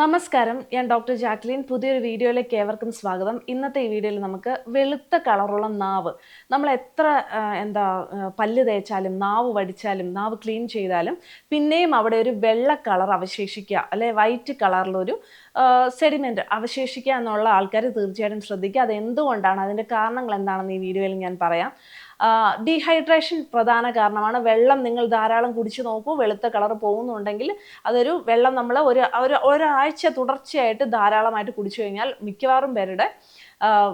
നമസ്കാരം. ഞാൻ doctor Jacqueline. പുതിയൊരു വീഡിയോയിലേക്ക് ഏവർക്കും സ്വാഗതം. ഇന്നത്തെ ഈ വീഡിയോയിൽ നമുക്ക് വെളുത്ത കളറുള്ള നാവ്. നമ്മൾ എത്ര എന്താ പല്ല് തേച്ചാലും നാവ് വടിച്ചാലും നാവ് ക്ലീൻ ചെയ്താലും പിന്നെയും അവിടെ ഒരു വെള്ള കളർ അവശേഷിക്കുക അല്ലെ വൈറ്റ് കളറിലൊരു സെഡിമെന്റ് അവശേഷിക്കുക എന്നുള്ള ആൾക്കാർ തീർച്ചയായിട്ടും ശ്രദ്ധിക്കുക. അത് എന്തുകൊണ്ടാണ് അതിന്റെ കാരണങ്ങൾ എന്താണെന്ന് ഈ വീഡിയോയിൽ ഞാൻ പറയാം. ഡീഹൈഡ്രേഷൻ പ്രധാന കാരണമാണ്. വെള്ളം നിങ്ങൾ ധാരാളം കുടിച്ചു നോക്കൂ വെളുത്ത കളർ പോകുന്നുണ്ടെങ്കിൽ അതൊരു വെള്ളം നമ്മൾ ഒരു ഒരു ഒരാഴ്ച തുടർച്ചയായിട്ട് ധാരാളമായിട്ട് കുടിച്ചു കഴിഞ്ഞാൽ മിക്കവാറും പേരുടെ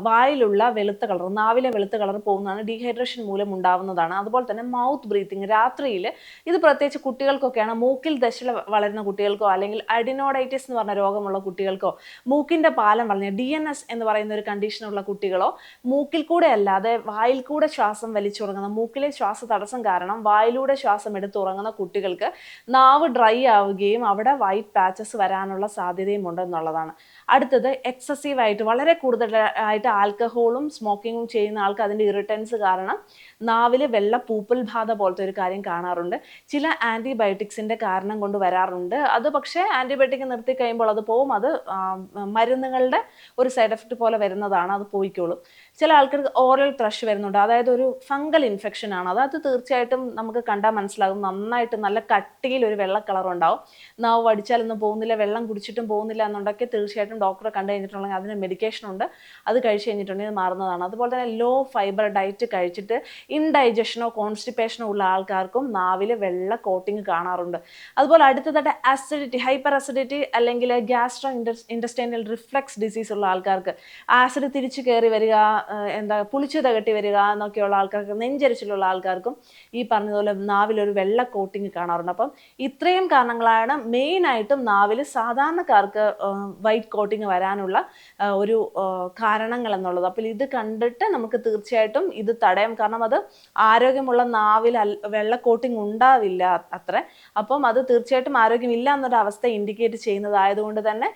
വായിലുള്ള വെളുത്ത കളർ നാവിലെ വെളുത്ത കളർ പോകുന്നതാണ് ഡീഹൈഡ്രേഷൻ മൂലം ഉണ്ടാവുന്നതാണ്. അതുപോലെ തന്നെ മൗത്ത് ബ്രീത്തിങ് രാത്രിയിൽ ഇത് പ്രത്യേകിച്ച് കുട്ടികൾക്കൊക്കെയാണ്. മൂക്കിൽ ദശ വളരുന്ന കുട്ടികൾക്കോ അല്ലെങ്കിൽ അഡിനോഡൈറ്റിസ് എന്ന് പറഞ്ഞ രോഗമുള്ള കുട്ടികൾക്കോ മൂക്കിന്റെ പാലം വളഞ്ഞ ഡി എന്ന് പറയുന്ന ഒരു കണ്ടീഷനുള്ള കുട്ടികളോ മൂക്കിൽ കൂടെ അല്ലാതെ വായിൽ കൂടെ ശ്വാസം വലിച്ചുറങ്ങുന്ന മൂക്കിലെ ശ്വാസ തടസ്സം കാരണം വായിലൂടെ ശ്വാസം എടുത്തുറങ്ങുന്ന കുട്ടികൾക്ക് നാവ് ഡ്രൈ ആവുകയും അവിടെ വൈറ്റ് പാച്ചസ് വരാനുള്ള സാധ്യതയും ഉണ്ട് എന്നുള്ളതാണ്. അടുത്തത് എക്സസീവ് ആയിട്ട് വളരെ കൂടുതലായിട്ട് ആൽക്കഹോളും സ്മോക്കിങ്ങും ചെയ്യുന്ന ആൾക്ക് അതിന്റെ ഇറിറ്റൻസ് കാരണം നാവിൽ വെള്ള പൂപ്പൽ ബാധ പോലത്തെ ഒരു കാര്യം കാണാറുണ്ട്. ചില ആന്റിബയോട്ടിക്സിന്റെ കാരണം കൊണ്ട് വരാറുണ്ട്. അത് പക്ഷേ ആന്റിബയോട്ടിക് നിർത്തി കഴിയുമ്പോൾ അത് പോവും. അത് മരുന്നുകളുടെ ഒരു സൈഡ് എഫക്റ്റ് പോലെ വരുന്നതാണ്. അത് പോയിക്കോളും. ചില ആൾക്കാർക്ക് ഓറൽ ത്രഷ് വരുന്നുണ്ട്. അതായത് ഒരു ഫംഗൽ ഇൻഫെക്ഷൻ ആണ്. അത് അത് തീർച്ചയായിട്ടും നമുക്ക് കണ്ടാൽ മനസ്സിലാകും. നന്നായിട്ട് നല്ല കട്ടിയിൽ ഒരു വെള്ള കളർ ഉണ്ടാവും. നാവ് വടിച്ചാലൊന്നും പോകുന്നില്ല വെള്ളം കുടിച്ചിട്ടും പോകുന്നില്ല എന്നുണ്ടെങ്കിൽ തീർച്ചയായിട്ടും ഡോക്ടറെ കണ്ടു കഴിഞ്ഞിട്ടുണ്ടെങ്കിൽ അതിന് മെഡിക്കേഷൻ ഉണ്ട്. അത് കഴിച്ചു കഴിഞ്ഞിട്ടുണ്ടെങ്കിൽ മാറുന്നതാണ്. അതുപോലെ തന്നെ ലോ ഫൈബർ ഡയറ്റ് കഴിച്ചിട്ട് ഇൻഡൈജഷനോ കോൺസ്റ്റിപ്പേഷനോ ഉള്ള ആൾക്കാർക്കും നാവിൽ വെള്ള കോട്ടിങ് കാണാറുണ്ട്. അതുപോലെ അടുത്തതായിട്ട് ആസിഡിറ്റി ഹൈപ്പർ അസിഡിറ്റി അല്ലെങ്കിൽ ഗ്യാസ്ട്രോ ഇൻഡസ്റ്റൈനൽ റിഫ്ലക്സ് ഡിസീസ് ഉള്ള ആൾക്കാർക്ക്. ആസിഡ് തിരിച്ചു കയറി വരിക എന്താ പുളിച്ചു തകട്ടി വരിക എന്നൊക്കെയുള്ള ആൾക്കാർക്ക് നെഞ്ചരിച്ചിലുള്ള ആൾക്കാർക്കും ഈ പറഞ്ഞതുപോലെ നാവിലൊരു വെള്ള കോട്ടിങ് കാണാറുണ്ട്. അപ്പം ഇത്രയും കാരണങ്ങളാണ് മെയിനായിട്ടും നാവിൽ സാധാരണക്കാർക്ക് വൈറ്റ് കോട്ടിങ് വരാനുള്ള ഒരു കാരണങ്ങൾ എന്നുള്ളത്. അപ്പോൾ ഇത് കണ്ടിട്ട് നമുക്ക് തീർച്ചയായിട്ടും ഇത് തടയാം. കാരണം അത് ആരോഗ്യമുള്ള നാവിൽ വെള്ള കോട്ടിങ് ഉണ്ടാവില്ല അത്ര. അപ്പം അത് തീർച്ചയായിട്ടും ആരോഗ്യമില്ല എന്നൊരു അവസ്ഥ ഇൻഡിക്കേറ്റ് ചെയ്യുന്നതായതുകൊണ്ട് തന്നെ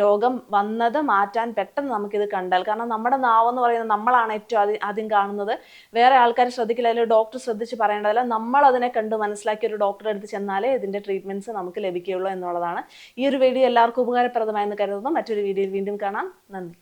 രോഗം വന്നത് മാറ്റാൻ പെട്ടെന്ന് നമുക്കിത് കണ്ടാൽ. കാരണം നമ്മുടെ നാവെന്ന് പറയുന്നത് നമ്മളാണ് ഏറ്റവും ആദ്യം കാണുന്നത്. വേറെ ആൾക്കാർ ശ്രദ്ധിക്കില്ല അല്ലെങ്കിൽ ഡോക്ടർ ശ്രദ്ധിച്ച് പറയേണ്ടതല്ല. നമ്മൾ അതിനെ കണ്ട് മനസ്സിലാക്കി ഒരു ഡോക്ടറെ അടുത്ത് ചെന്നാലേ ഇതിന്റെ ട്രീറ്റ്മെന്റ്സ് നമുക്ക് ലഭിക്കുകയുള്ളൂ എന്നുള്ളതാണ്. ഈ ഒരു വീഡിയോ എല്ലാവർക്കും ഉപകാരപ്രദമായെന്ന് കരുതുന്നു. മറ്റൊരു വീഡിയോയിൽ വീണ്ടും കാണാം. നന്ദി.